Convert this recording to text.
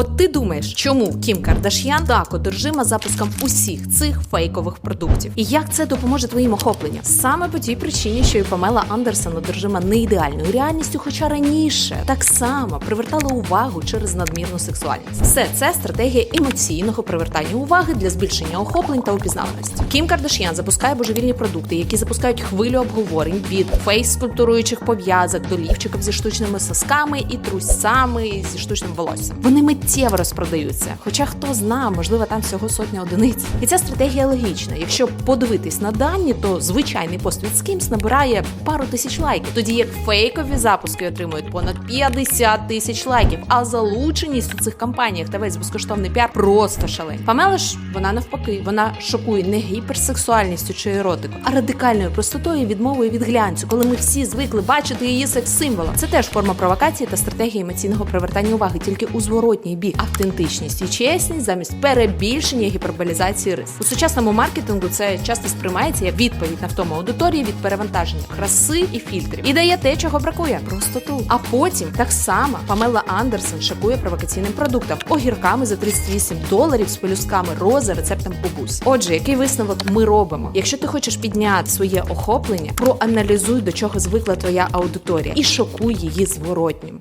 От ти думаєш, чому Кім Кардаш'ян так одержима запуском усіх цих фейкових продуктів? І як це допоможе твоїм охопленням? Саме по тій причині, що і Памела Андерсон одержима не ідеальною реальністю, хоча раніше так само привертала увагу через надмірну сексуальність. Все це стратегія емоційного привертання уваги для збільшення охоплень та упізнаваності. Кім Кардаш'ян запускає божевільні продукти, які запускають хвилю обговорень від фейс-скульптуруючих пов'язок до лівчиків зі штучними сосками і трусами зі штучним волоссям. Вони миттєво розпродаються. Хоча хто зна, можливо, там всього сотня одиниць. І ця стратегія логічна. Якщо подивитись на дані, то звичайний пост від Skims набирає пару тисяч лайків, тоді як фейкові запуски отримують понад 50 тисяч лайків. А залученість у цих кампаніях та весь безкоштовний піар просто шалень. Памела ж вона навпаки, вона шокує не гіперсексуальністю чи еротикою, а радикальною простотою відмовою від глянцю, коли ми всі звикли бачити її секс-символом. Це теж форма провокації та стратегія емоційного привертання уваги, тільки у зворотній бік. Автентичність і чесність замість перебільшення і гіперболізації рис. У сучасному маркетингу це часто сприймається як відповідь на втому аудиторії від перевантаження краси і фільтрів. І дає те, чого бракує простоту. А потім так само Памела Андерсон шокує провокаційним продуктом огірками за 38 доларів з пелюсками рози рецептом бабусь. Отже, який висновок ми робимо? Якщо ти хочеш підняти своє охоплення, проаналізуй до чого звикла твоя аудиторія і шокуй її зворотнім.